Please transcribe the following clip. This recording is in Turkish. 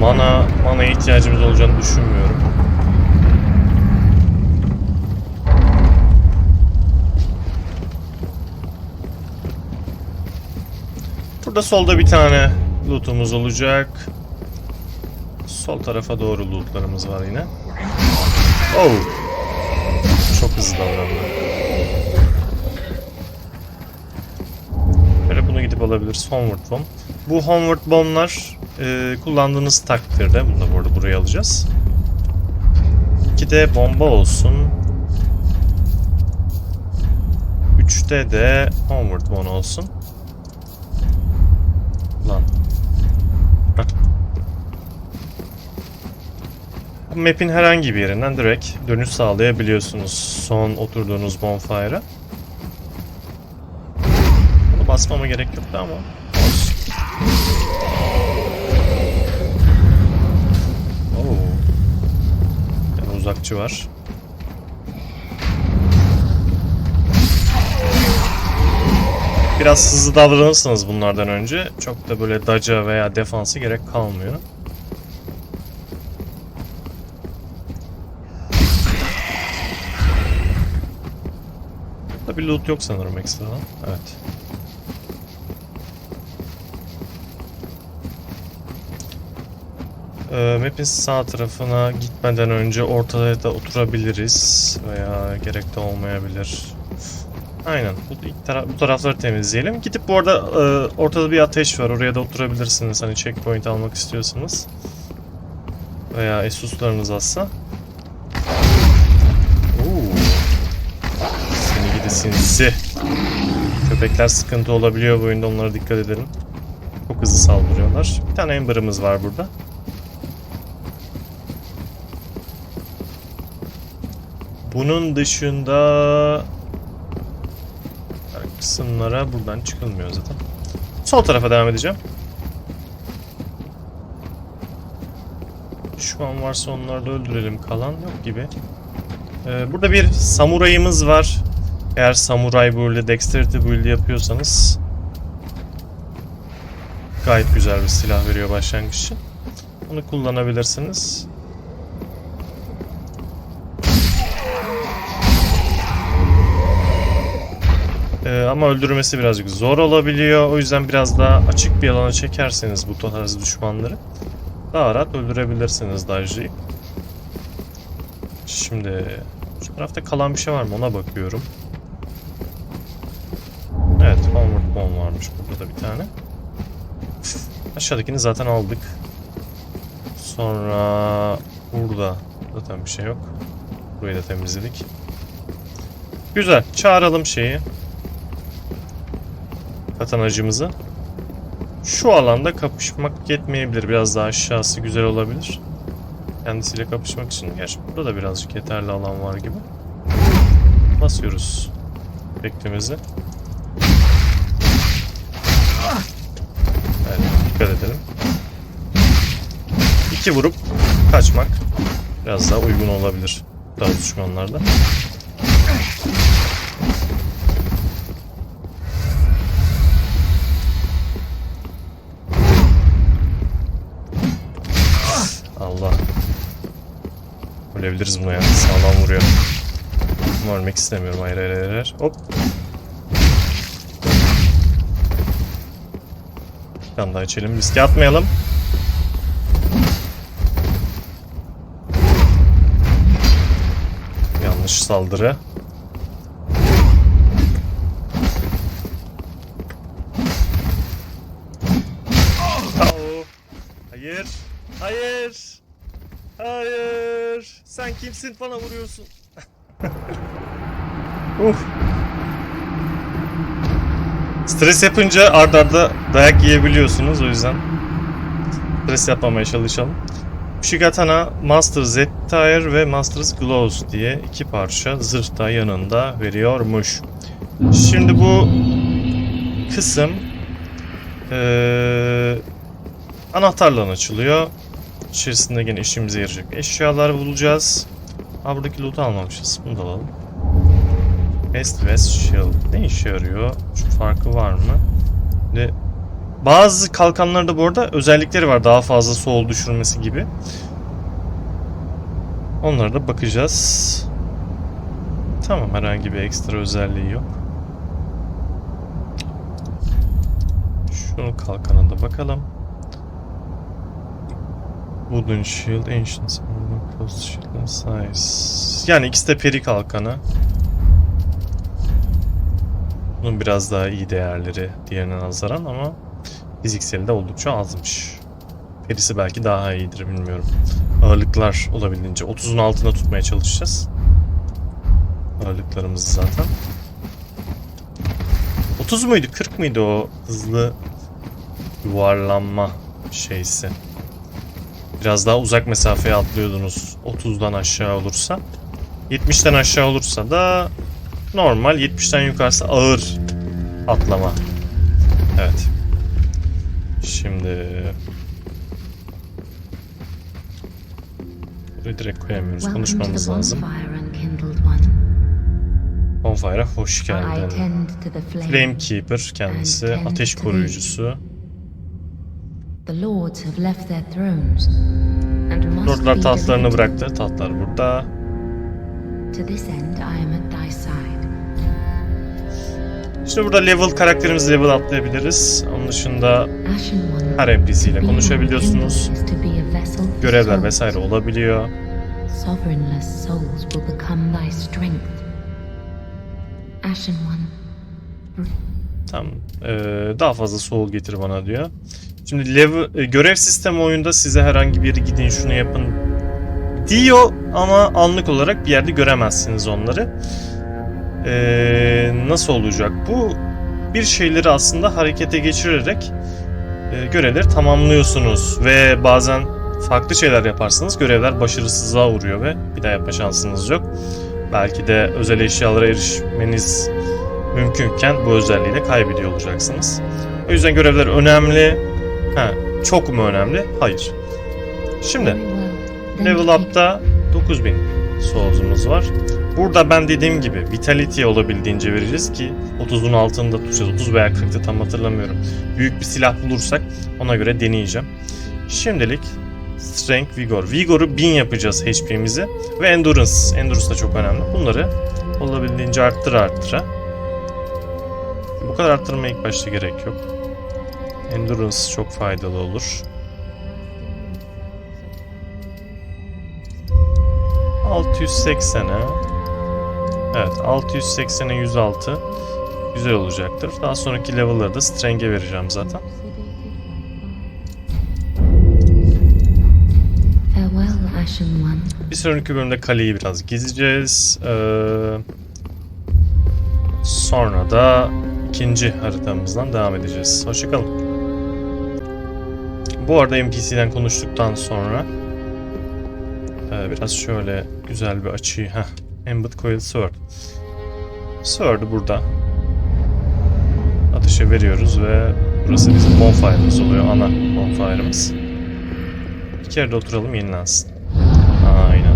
mana mana ihtiyacımız olacağını düşünmüyorum. Burada solda bir tane lootumuz olacak. Sol tarafa doğru lootlarımız var yine. Oh. Çok hızlı davrandı. Böyle bunu gidip alabiliriz. Homeward bomb. Bu homeward bomblar e, kullandığınız takdirde, bunu da bu arada buraya alacağız. İki de bomba olsun. Üçte de homeward bomb olsun. Lan. Bu map'in herhangi bir yerinden direkt dönüş sağlayabiliyorsunuz son oturduğunuz bonfire'a. Bunu basmama gerek yoktu ama Uzakçı var. Biraz hızlı davranırsanız bunlardan önce çok da böyle daca veya defansı gerek kalmıyor. Burada bir loot yok sanırım ekstradan. Evet. Ee, map'in sağ tarafına gitmeden önce ortada da oturabiliriz veya gerek de olmayabilir. Aynen. Bu, ilk bu tarafları temizleyelim. Gidip bu arada e, ortada bir ateş var. Oraya da oturabilirsiniz. Hani checkpoint almak istiyorsanız. Veya Asus'larınız azsa. Oo. Seni gidi sinsi. Köpekler sıkıntı olabiliyor bu oyunda. Onlara dikkat edelim. Çok hızlı saldırıyorlar. Bir tane Ember'ımız var burada. Bunun dışında kısımlara buradan çıkılmıyor zaten. Sol tarafa devam edeceğim. Şu an varsa onları da öldürelim. Kalan yok gibi. Ee, burada bir samurayımız var. Eğer samuray böyle dexterity build yapıyorsanız gayet güzel bir silah veriyor başlangıç için. Onu kullanabilirsiniz. Ee, ama öldürmesi birazcık zor olabiliyor. O yüzden biraz daha açık bir alana çekerseniz bu tarz düşmanları daha rahat öldürebilirsiniz dajlayıp. Şimdi şu tarafta kalan bir şey var mı ona bakıyorum. Evet, Homeward Bomb varmış burada da bir tane. Aşağıdakini zaten aldık. Sonra burada zaten bir şey yok. Burayı da temizledik. Güzel. Çağıralım şeyi. Katanacımızı. Şu alanda kapışmak yetmeyebilir. Biraz daha aşağısı güzel olabilir. Kendisiyle kapışmak için. Gerçi burada da birazcık yeterli alan var gibi. Basıyoruz. Beklimizi. Evet, dikkat edelim. İki vurup kaçmak biraz daha uygun olabilir. Daha düşmanlarda. Ölebiliriz buna ya. Sağlam vuruyor. Ölmek istemiyorum. Hayır hayır hayır. Hop. Bir tane daha içelim. Riske atmayalım. Yanlış saldırı. Hayır. Hayır. Hayır. Sen kimsin bana vuruyorsun? Uf. Stres yapınca arda arda dayak yiyebiliyorsunuz o yüzden stres yapmamaya çalışalım. Shigatana Master Z-Tire ve Master's Gloves diye iki parça zırh da yanında veriyormuş. Şimdi bu kısım eee anahtarla açılıyor. İçerisinde yine işimize yarayacak eşyalar bulacağız. Ha buradaki loot'u almamışız. Bunu da alalım. West West Shield. Ne işe yarıyor? Şu farkı var mı? Şimdi Bazı kalkanlarda bu arada özellikleri var. Daha fazla soğul düşürmesi gibi. Onlara da bakacağız. Tamam herhangi bir ekstra özelliği yok. Şunu kalkana da bakalım. Wooden Shield, Ancient Small Closed Shield Size. Yani ikisi de peri kalkanı. Bunun biraz daha iyi değerleri diğerine nazaran ama fizikseli de oldukça azmış. Perisi belki daha iyidir bilmiyorum. Ağırlıklar olabildiğince 30'un altına tutmaya çalışacağız. Ağırlıklarımızı zaten. 30 muydu 40 mıydı o hızlı yuvarlanma şeysi? Biraz daha uzak mesafeye atlıyordunuz 30'dan aşağı olursa. 70'ten aşağı olursa da normal 70'ten yukarısı ağır atlama. Evet. Şimdi Burayı direkt koyamıyoruz. Konuşmamız lazım. Bonfire'a hoş geldin. Flamekeeper kendisi. Ateş koruyucusu. Lordlar tahtlarını bıraktı. Tahtlar burada. To this end, I am at thy side. İşte burada level karakterimiz level atlayabiliriz. Onun dışında her NPC ile konuşabiliyorsunuz. Görevler vesaire olabiliyor. Sovereignless souls will become thy strength. Ashen one. Tamam. Ee, daha fazla soul getir bana diyor. Şimdi level, e, görev sistemi oyunda size herhangi bir yere gidin şunu yapın diyor ama anlık olarak bir yerde göremezsiniz onları. Ee, nasıl olacak bu? Bir şeyleri aslında harekete geçirerek e, görevleri tamamlıyorsunuz ve bazen farklı şeyler yaparsanız görevler başarısızlığa uğruyor ve bir daha yapma şansınız yok. Belki de özel eşyalara erişmeniz mümkünken bu özelliği de kaybediyor olacaksınız. O yüzden görevler önemli. Ha, çok mu önemli? Hayır. Şimdi level up'ta 9000 soğuzumuz var. Burada ben dediğim gibi vitality olabildiğince vereceğiz ki 30'un altında tutacağız. 30 veya 40'tı tam hatırlamıyorum. Büyük bir silah bulursak ona göre deneyeceğim. Şimdilik Strength, Vigor. Vigor'u 1000 yapacağız HP'mizi. Ve Endurance. Endurance da çok önemli. Bunları olabildiğince arttıra arttıra. Bu kadar arttırmaya ilk başta gerek yok. Endurance çok faydalı olur. 680'e Evet 680'e 106 güzel olacaktır. Daha sonraki level'ları da Streng'e vereceğim zaten. Bir sonraki bölümde kaleyi biraz gezeceğiz. Ee, sonra da ikinci haritamızdan devam edeceğiz. Hoşçakalın. Bu arada NPC'den konuştuktan sonra ee, biraz şöyle güzel bir açıyı. Heh, Embed Coil Sword. Sword'u burada ateşe veriyoruz ve burası bizim bonfire'ımız oluyor. Ana bonfire'ımız. Bir kere de oturalım yenilensin. Aynen.